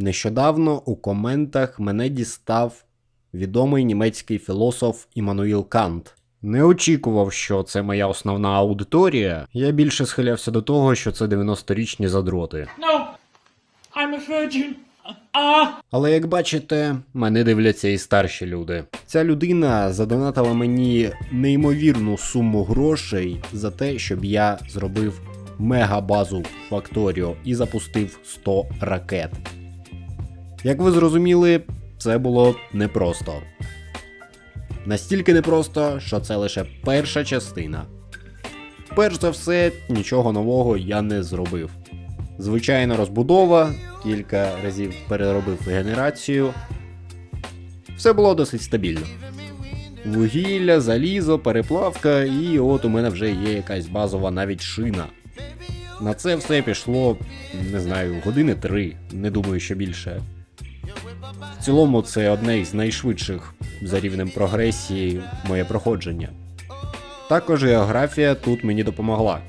Нещодавно у коментах мене дістав відомий німецький філософ Іммануїл Кант. Не очікував, що це моя основна аудиторія. Я більше схилявся до того, що це 90-річні задроти. No, I'm a virgin. Але як бачите, мене дивляться і старші люди. Ця людина задонатила мені неймовірну суму грошей за те, щоб я зробив мегабазу Factorio і запустив 100 ракет. Як ви зрозуміли, це було непросто. Настільки непросто, що це лише перша частина. Перш за все, нічого нового я не зробив. Звичайна розбудова, кілька разів переробив генерацію. Все було досить стабільно. Вугілля, залізо, переплавка, і от у мене вже є якась базова навіть шина. На це все пішло, не знаю, години три, не думаю, що більше. В цілому, це одне із найшвидших за рівнем прогресії моє проходження. Також географія тут мені допомогла.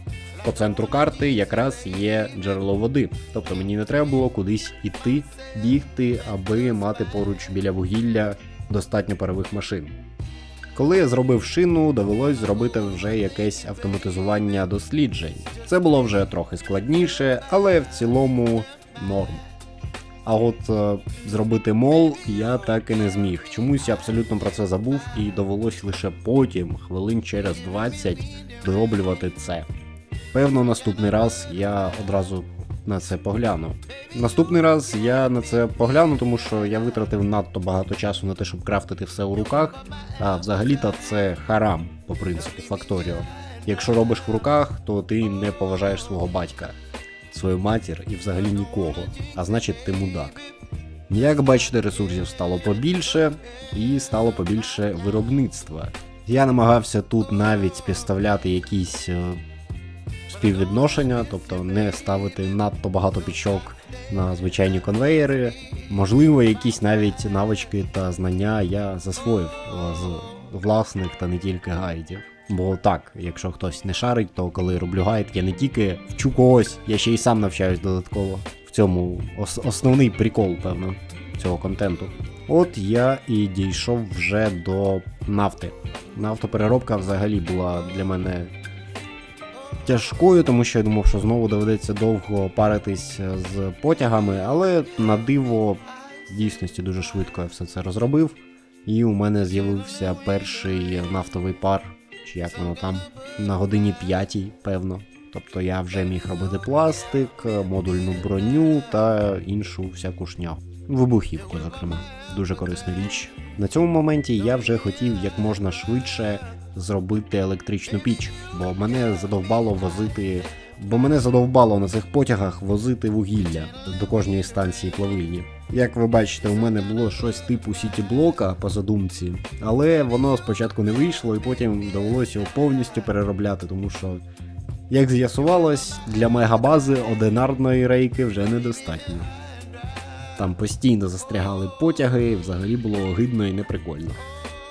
По центру карти якраз є джерело води, тобто мені не треба було кудись іти, бігти, аби мати поруч біля вугілля достатньо парових машин. Коли я зробив шину, довелось зробити вже якесь автоматизування досліджень. Це було вже трохи складніше, але в цілому норм. А от е, зробити мол я так і не зміг. Чомусь я абсолютно про це забув і довелось лише потім, хвилин через 20, дороблювати це. Певно, наступний раз я одразу на це погляну. Наступний раз я на це погляну, тому що я витратив надто багато часу на те, щоб крафтити все у руках. А взагалі-то це харам по принципу Факторіо. Якщо робиш в руках, то ти не поважаєш свого батька, свою матір і взагалі нікого, а значить ти мудак. Як бачите, ресурсів стало побільше і стало побільше виробництва. Я намагався тут навіть співставляти якісь е, співвідношення, тобто не ставити надто багато пічок на звичайні конвеєри. Можливо, якісь навіть навички та знання я засвоїв е, з власних та не тільки гайдів. Бо так, якщо хтось не шарить, то коли роблю гайд, я не тільки вчу когось, я ще й сам навчаюсь додатково. В цьому ос- основний прикол, певно, цього контенту. От я і дійшов вже до нафти. Нафтопереробка взагалі була для мене тяжкою, тому що я думав, що знову доведеться довго паритись з потягами, але на диво в дійсності дуже швидко я все це розробив. І у мене з'явився перший нафтовий пар, чи як воно там, на годині п'ятій, певно. Тобто я вже міг робити пластик, модульну броню та іншу всяку шнягу. Вибухівку, зокрема, дуже корисна річ. На цьому моменті я вже хотів як можна швидше зробити електричну піч, бо мене задовбало возити. Бо мене задовбало на цих потягах возити вугілля до кожної станції плавильні. Як ви бачите, у мене було щось типу сіті-блока по задумці, але воно спочатку не вийшло, і потім довелося його повністю переробляти, тому що, як з'ясувалось, для мегабази одинарної рейки вже недостатньо. Там постійно застрягали потяги, взагалі було огидно і неприкольно.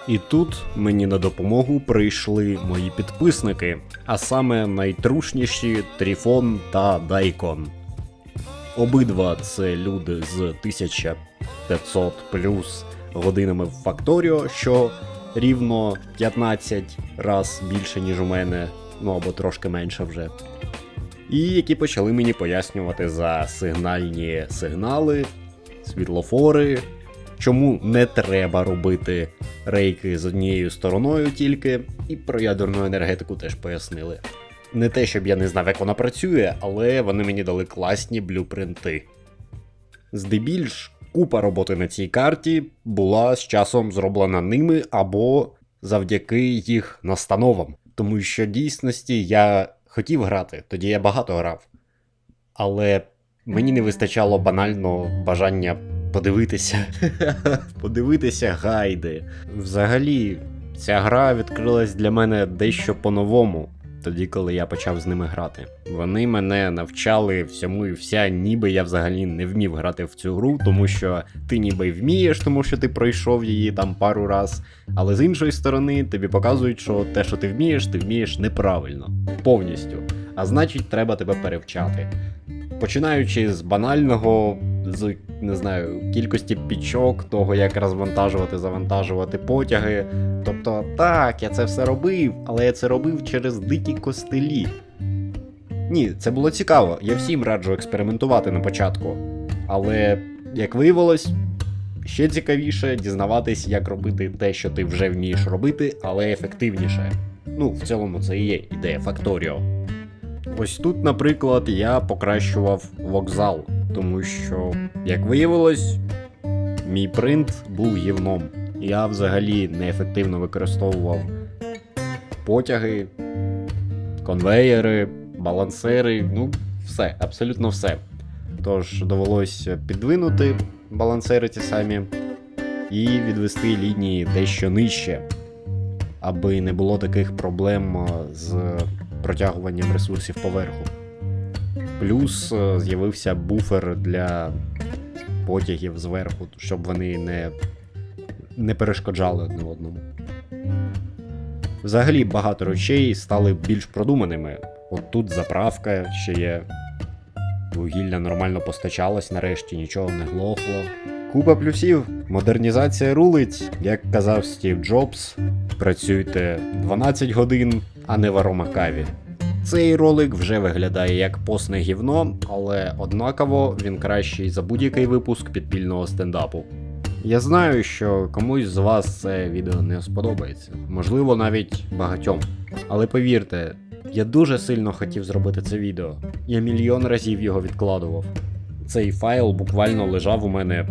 І тут мені на допомогу прийшли мої підписники, а саме найтрушніші Тріфон та Дайкон. Обидва це люди з 1500 плюс годинами в Факторіо, що рівно 15 раз більше, ніж у мене, ну або трошки менше вже. І які почали мені пояснювати за сигнальні сигнали, світлофори, чому не треба робити рейки з однією стороною тільки, і про ядерну енергетику теж пояснили. Не те, щоб я не знав, як вона працює, але вони мені дали класні блюпринти. Здебільш, купа роботи на цій карті була з часом зроблена ними або завдяки їх настановам. Тому що дійсності я хотів грати, тоді я багато грав. Але мені не вистачало банально бажання подивитися. подивитися гайди. Взагалі, ця гра відкрилась для мене дещо по-новому, тоді, коли я почав з ними грати. Вони мене навчали всьому і вся, ніби я взагалі не вмів грати в цю гру, тому що ти ніби вмієш, тому що ти пройшов її там пару раз. Але з іншої сторони, тобі показують, що те, що ти вмієш, ти вмієш неправильно, повністю. А значить, треба тебе перевчати. Починаючи з банального, з не знаю, кількості пічок, того, як розвантажувати, завантажувати потяги. Тобто, так, я це все робив, але я це робив через дикі костелі. Ні, це було цікаво. Я всім раджу експериментувати на початку. Але, як виявилось, ще цікавіше дізнаватись, як робити те, що ти вже вмієш робити, але ефективніше. Ну, в цілому, це і є ідея Факторіо. Ось тут, наприклад, я покращував вокзал, тому що, як виявилось, мій принт був гівном. Я взагалі неефективно використовував потяги, конвеєри, балансири, ну, все, абсолютно все. Тож довелось підвинути балансири ті самі і відвести лінії дещо нижче, аби не було таких проблем з протягуванням ресурсів поверху. Плюс е, з'явився буфер для потягів зверху, щоб вони не, не перешкоджали одне одному. Взагалі багато речей стали більш продуманими. От тут заправка ще є. Вугілля нормально постачалось, нарешті нічого не глохло. Купа плюсів, модернізація рулить, як казав Стів Джобс. Працюйте 12 годин, а не в аромакаві. Цей ролик вже виглядає як посне гівно, але однаково він кращий за будь-який випуск підпільного стендапу. Я знаю, що комусь з вас це відео не сподобається, можливо, навіть багатьом. Але повірте, я дуже сильно хотів зробити це відео. Я мільйон разів його відкладував. Цей файл буквально лежав у мене,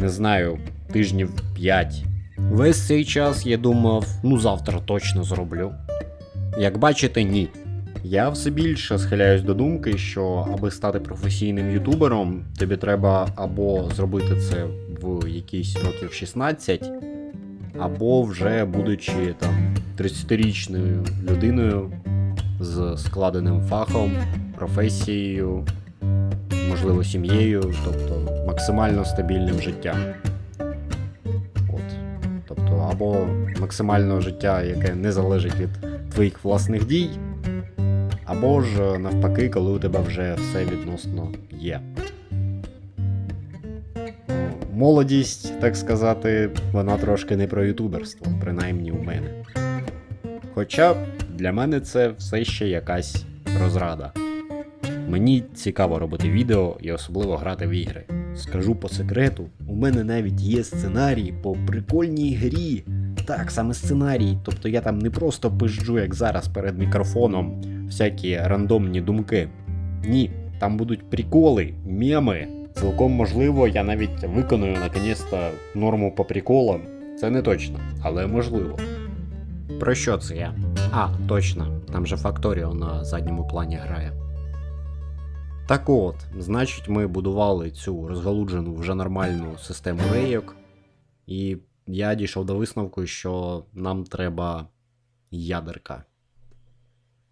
не знаю, тижнів 5. Весь цей час я думав, ну завтра точно зроблю. Як бачите, ні. Я все більше схиляюсь до думки, що аби стати професійним ютубером, тобі треба або зробити це в якісь років 16, або вже будучи там 30-річною людиною з складеним фахом, професією, можливо, сім'єю, тобто максимально стабільним життям. От. Тобто, або максимального життя, яке не залежить від твоїх власних дій, або ж навпаки, коли у тебе вже все відносно є. Молодість, так сказати, вона трошки не про ютуберство, принаймні у мене. Хоча для мене це все ще якась розрада. Мені цікаво робити відео і особливо грати в ігри. Скажу по секрету, у мене навіть є сценарій по прикольній грі. Так, саме сценарій. Тобто я там не просто пизджу, як зараз перед мікрофоном, всякі рандомні думки. Ні, там будуть приколи, меми. Цілком можливо, я навіть виконую наконець-то норму по приколам. Це не точно, але можливо. Про що це я? А, точно, там же Факторіо на задньому плані грає. Так от, значить, ми будували цю розгалуджену вже нормальну систему рейок, і я дійшов до висновку, що нам треба ядерка.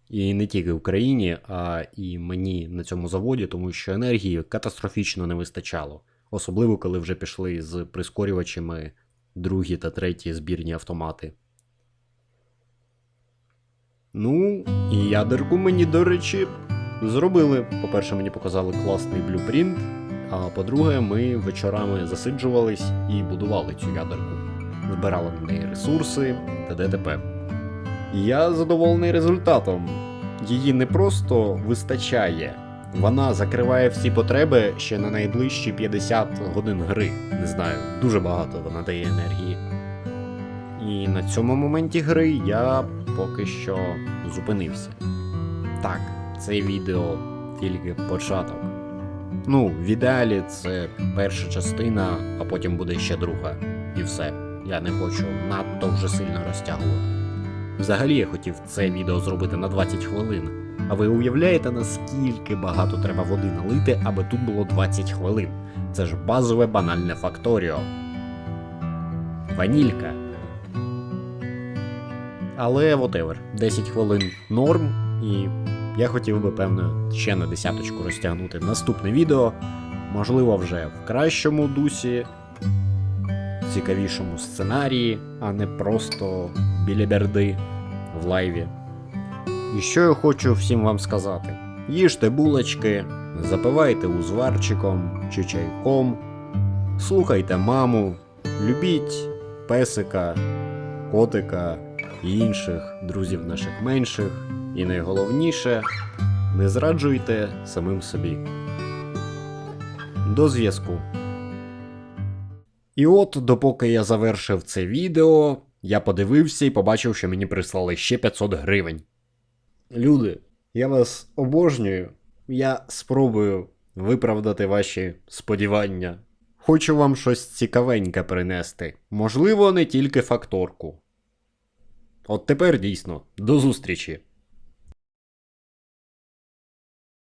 І не тільки в країні, а і мені на цьому заводі, тому що енергії катастрофічно не вистачало. Особливо, коли вже пішли з прискорювачами другі та треті збірні автомати. Ну, і ядерку мені, до речі, зробили. По-перше, мені показали класний блюпринт, а по-друге, ми вечорами засиджувались і будували цю ядерку. Збирали на неї ресурси та ДТП. Я задоволений результатом. Її не просто вистачає, вона закриває всі потреби ще на найближчі 50 годин гри. Не знаю, дуже багато вона дає енергії. І на цьому моменті гри я поки що зупинився. Так, це відео тільки початок. Ну, в ідеалі це перша частина, а потім буде ще друга. І все. Я не хочу надто вже сильно розтягувати. Взагалі я хотів це відео зробити на 20 хвилин. А ви уявляєте, наскільки багато треба води налити, аби тут було 20 хвилин? Це ж базове банальне факторіо. Ванілька. Але whatever, 10 хвилин норм, і я хотів би, певно, ще на десяточку розтягнути наступне відео. Можливо, вже в кращому дусі, цікавішому сценарії, а не просто біля берди в лайві. І що я хочу всім вам сказати: їжте булочки, запивайте узварчиком чи чайком, слухайте маму, любіть песика, котика і інших друзів наших менших. І найголовніше, не зраджуйте самим собі. До зв'язку. І от, допоки я завершив це відео, я подивився і побачив, що мені прислали ще 500 гривень. Люди, я вас обожнюю. Я спробую виправдати ваші сподівання. Хочу вам щось цікавеньке принести. Можливо, не тільки факторку. От тепер дійсно, до зустрічі!